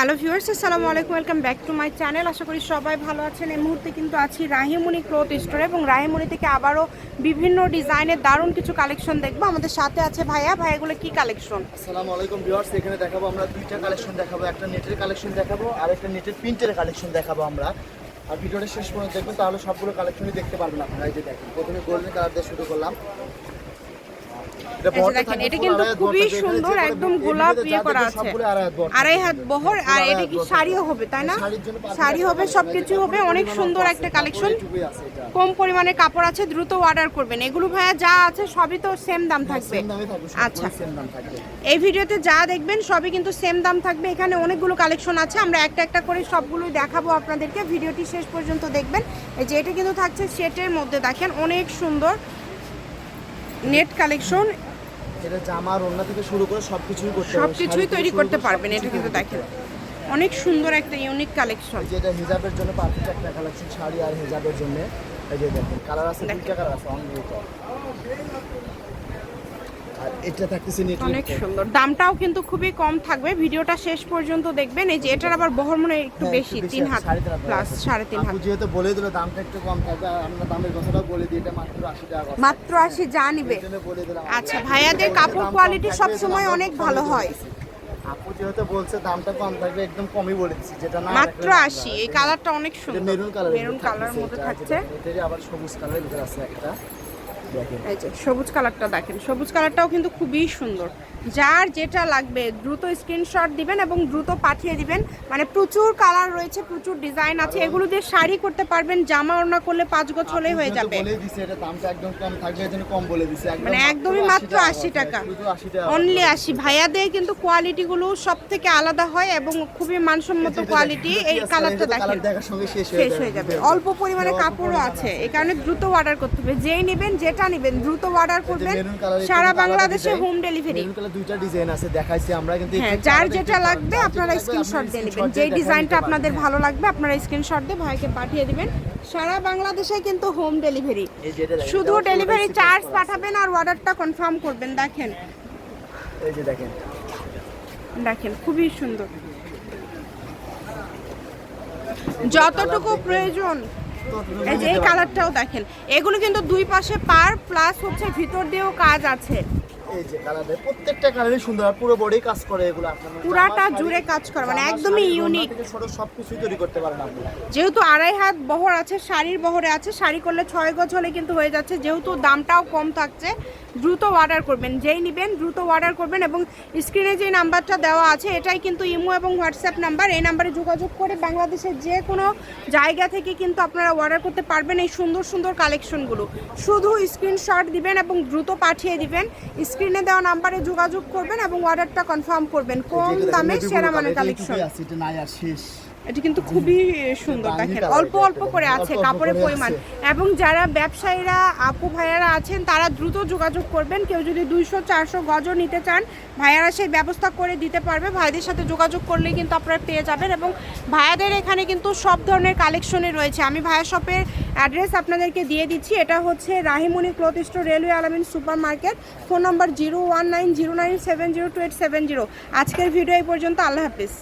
Hello viewers, আসসালামু আলাইকুম, welcome back to my channel. আশা করি সবাই ভালো আছেন। এই মুহূর্তে কিন্তু আছি রাহিমণি ক্লথ স্টোরে এবং রাহিমণি থেকে আবারও বিভিন্ন ডিজাইনের দারুণ কিছু কালেকশন দেখব। আমাদের সাথে আছে ভাইয়া। ভাইয়াগুলো কি কালেকশন? আসসালামু আলাইকুম ভিউয়ার্স, এখানে দেখাবো আমরা দুইটা কালেকশন দেখাবো। একটা নেটের কালেকশন দেখাবো আর একটা নেটের প্রিন্টের কালেকশন দেখাবো আমরা। আর ভিডিওটা শেষ পর্যন্ত দেখবেন, তাহলে সবগুলো কালেকশনই দেখতে পারবেন আপনারা। এই যে দেখেন, প্রথমে গোল্ডেন কালার দিয়ে শুরু করলাম এটা এই যে বহরটা দেখেন, এটা কিন্তু খুবই সুন্দর, একদম গোলাপ ইয়ে করা আছে। সবগুলো আড়াই হাত বহর আর এটা কি শাড়িও হবে তাই না? শাড়ি হবে টাকা সব কিছু হবে অনেক সুন্দর একটা কালেকশন। কম পরিমাণে কাপড় আছে দ্রুত অর্ডার করবেন। এগুলো ভাইয়া যা আছে সবই তো সেম দাম থাকবে। Same দামে থাকবে, আচ্ছা। এই ভিডিওতে যা দেখবেন সবই কিন্তু সেম দাম থাকবে। এখানে অনেকগুলো কালেকশন আছে আমরা একটা একটা করে সবগুলোই দেখাবো আপনাদেরকে। ভিডিওটি শেষ পর্যন্ত দেখবেন। যে এটা কিন্তু থাকছে সেটের মধ্যে দেখেন অনেক সুন্দর। নেট কালেকশন এটা জামার ওড়না থেকে শুরু করে সবকিছুই করতে সব পারবেন। কিছুই তৈরি করতে করে পারবেন এটা সবকিছুই কিন্তু দেখেন। অনেক সুন্দর একটা ইউনিক কালেকশন যেটা হিজাবের জন্য পারফেক্ট একটা কালেকশন শাড়ি আর হিজাবের জন্য। এই যে দেখেন কালার আছে দুইটা কালার আছে অনলি এটা থাকতেছে অনেক সুন্দর। দামটাও কিন্তু খুবই কম থাকবে। ভিডিওটা শেষ পর্যন্ত দেখবেন। এই যে এটার আবার বহর মনে একটু হ্যাঁ, বেশি তিন হাত প্লাস সাড়ে তিন হাত। যেহেতু বলে দিল দামটা একটু কম থাকবে আমরা দামের কথাটাও বলে দিই এটা মাত্র আশি টাকা। মাত্র আশি যা নিবে। আচ্ছা ভাইয়াদের কাপড় কোয়ালিটি সব সময় অনেক ভালো হয়। আপু যেহেতু বলছে দামটা কম থাকবে একদম কমই বলে দিচ্ছি যেটা না মাত্র আশি। এই কালারটা অনেক সুন্দর। মেরুন কালার মেরুন কালার মধ্যে থাকছে। এটারই আবার সবুজ কালারের ভিতরে আছে একটা। এই যে সবুজ কালারটা দেখেন। সবুজ কালারটাও কিন্তু খুবই সুন্দর। যার যেটা লাগবে দ্রুত স্ক্রিনশট দিবেন এবং দ্রুত পাঠিয়ে দিবেন। মানে প্রচুর কালার রয়েছে প্রচুর ডিজাইন আছে। এগুলো দিয়ে শাড়ি করতে পারবেন জামা ওড়না করলে পাঁচ হলেই হয়ে যাবে। মানে একদমই মাত্র আশি টাকা। শুধু 80 টাকা। অনলি আশি। ভাইয়াদের কিন্তু কোয়ালিটিগুলো সব থেকে আলাদা হয় এবং খুবই মানসম্মত কোয়ালিটি এই কালারটা দেখেন। শেষ হয়ে যাবে। অল্প পরিমাণে কাপড়ও আছে। এই কারণে দ্রুত অর্ডার করতে হবে। যেই নেবেন যেটা নেবেন দ্রুত অর্ডার করবেন। সারা বাংলাদেশে হোম ডেলিভারি দুইটা ডিজাইন আছে দেখাইছি আমরা কিন্তু হ্যাঁ যার যেটা লাগবে আপনারা যেটা স্ক্রিনশট দিয়ে নেবেন। যে ডিজাইনটা আপনাদের ভালো লাগবে আপনারা স্ক্রিনশট দিয়ে ভাইকে পাঠিয়ে দিবেন। সারা বাংলাদেশে কিন্তু হোম ডেলিভারি শুধু ডেলিভারি চার্জ পাঠাবেন আর অর্ডারটা কনফার্ম করবেন দেখেন। এই যে দেখেন। দেখেন খুবই সুন্দর। যতটুকু প্রয়োজন। এই যে এই কালারটাও দেখেন। এগুলো কিন্তু দুই পাশে পার প্লাস হচ্ছে ভিতর দিয়েও কাজ আছে। এই যে কালার প্রত্যেকটা সুন্দর পুরো বডি কাজ করে এগুলো আপনার পুরাটা জুড়ে কাজ করা মানে একদমই ইউনিক ছোট সবকিছুই তৈরি করতে পারেন আপনারা যেহেতু আড়াই হাত বহর আছে শাড়ির বহরে আছে শাড়ি করলে ছয় গজ হলে কিন্তু হয়ে যাচ্ছে যেহেতু দামটাও কম থাকছে দ্রুত অর্ডার করবেন যেই নেবেন দ্রুত অর্ডার করবেন এবং স্ক্রিনে যে নাম্বারটা দেওয়া আছে এটাই কিন্তু ইমো এবং হোয়াটসঅ্যাপ নাম্বার এই নাম্বারে যোগাযোগ করে বাংলাদেশের যে কোনো জায়গা থেকে কিন্তু আপনারা অর্ডার করতে পারবেন এই সুন্দর সুন্দর কালেকশনগুলো শুধু স্ক্রিনশট দিবেন এবং দ্রুত পাঠিয়ে দিবেন। স্ক্রিনে দেওয়া নাম্বারে যোগাযোগ করবেন এবং অর্ডারটা কনফার্ম করবেন। কম দামে সেরা মানের কালেকশন আছে, এটা কিন্তু খুবই সুন্দর দেখেন। অল্প অল্প করে আছে কাপড়ের পরিমাণ। এবং যারা ব্যবসায়ীরা আপু ভাইয়ারা আছেন তারা দ্রুত যোগাযোগ করবেন। কেউ যদি দুইশো চারশো গজও নিতে চান ভাইয়ারা সেই ব্যবস্থা করে দিতে পারবে। ভাইদের সাথে যোগাযোগ করলেই কিন্তু আপনারা পেয়ে যাবেন এবং ভাইয়াদের এখানে কিন্তু সব ধরনের কালেকশনে রয়েছে। আমি ভাইয়া শপের অ্যাড্রেস আপনাদেরকে দিয়ে দিচ্ছি। এটা হচ্ছে Rahimoni cloth store railway Alamin super market phone number zero one nine zero nine seven zero two eight seven zero. আজকের ভিডিও এই পর্যন্ত। আল্লাহ হাফিজ।